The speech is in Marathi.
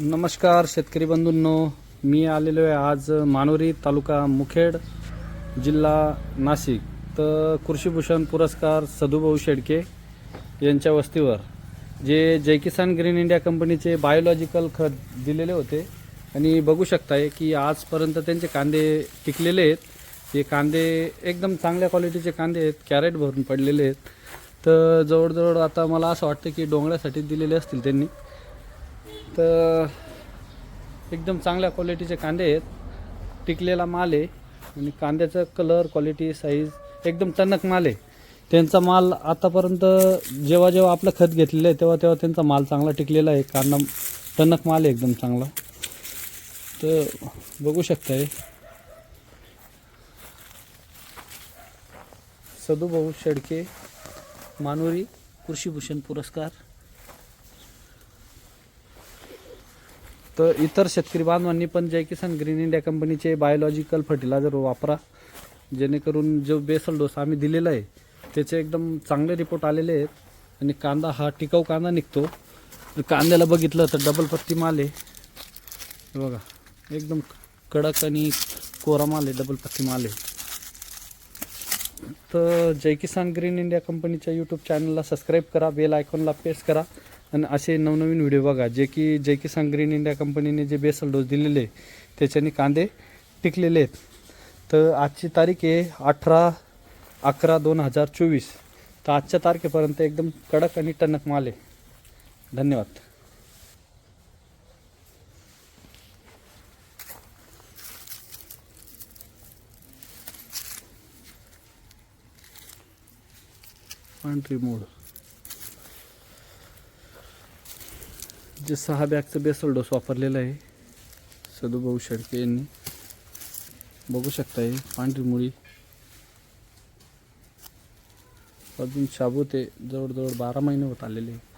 नमस्कार शेतकरी बंधूंनो. मी आलेलो आहे आज मानोरी तालुका मुखेड जिल्हा नाशिक. तर कृषीभूषण पुरस्कार सदुभाऊ शेडके यांच्या वस्तीवर जे जय किसान ग्रीन इंडिया कंपनीचे बायोलॉजिकल खत दिलेले होते. आणि बघू शकताय की आजपर्यंत त्यांचे कांदे टिकलेले आहेत. हे कांदे एकदम चांगल्या क्वालिटीचे कांदे आहेत कॅरेट भरून पडलेले आहेत. तर जवळजवळ आता मला असं वाटतं की डोंगरासाठी दिलेले असतील त्यांनी. तर एकदम चांगल्या क्वालिटीचे कांदे आहेत. टिकलेला माल आहे आणि कांद्याचं कलर क्वालिटी साईज एकदम टणक माल आहे. त्यांचा माल आतापर्यंत जेव्हा जेव्हा आपलं खत घेतलेलं आहे तेव्हा तेव्हा त्यांचा माल चांगला टिकलेला आहे. कांदा टणक माल आहे एकदम चांगला. तर बघू शकताय. सदुभाऊ शेडके मानुरी कृषीभूषण पुरस्कार. तर इतर शेतकरी बांधवांनी पण जय किसान ग्रीन इंडिया कंपनीचे बायोलॉजिकल फर्टिलायझर वापरा. जेणेकरून जो बेसल डोस आम्ही दिलेला आहे त्याचे एकदम चांगले रिपोर्ट आलेले आहेत. आणि कांदा हा टिकाऊ कांदा निघतो. कांद्याला बघितलं तर डबल पत्ती माल आहे. बघा एकदम कडक आणि कोरा माल आहे डबल पत्ती माल आहे. तर जय किसान ग्रीन इंडिया कंपनीच्या यूट्यूब चॅनलला सबस्क्राईब करा बेल आयकॉनला प्रेस करा. आणि असे नवनवीन व्हिडिओ बघा जे की जे की संग्रीन इंडिया कंपनीने जे बेसल डोस दिलेले आहे त्याच्याने कांदे टिकलेले आहेत. तर आजची तारीख आहे अठरा अकरा दोन हजार चोवीस. तर आजच्या तारखेपर्यंत एकदम कडक आणि टणक माल आहे. धन्यवाद. पांढरी मोड जे सहा बॅगचं बेसल डोस वापरलेलं आहे सदुभाऊ शेडके यांनी. बघू शकताय पांढरी मुळी. अजून शाबूत आहे जवळजवळ बारा महिने होत आलेले आहे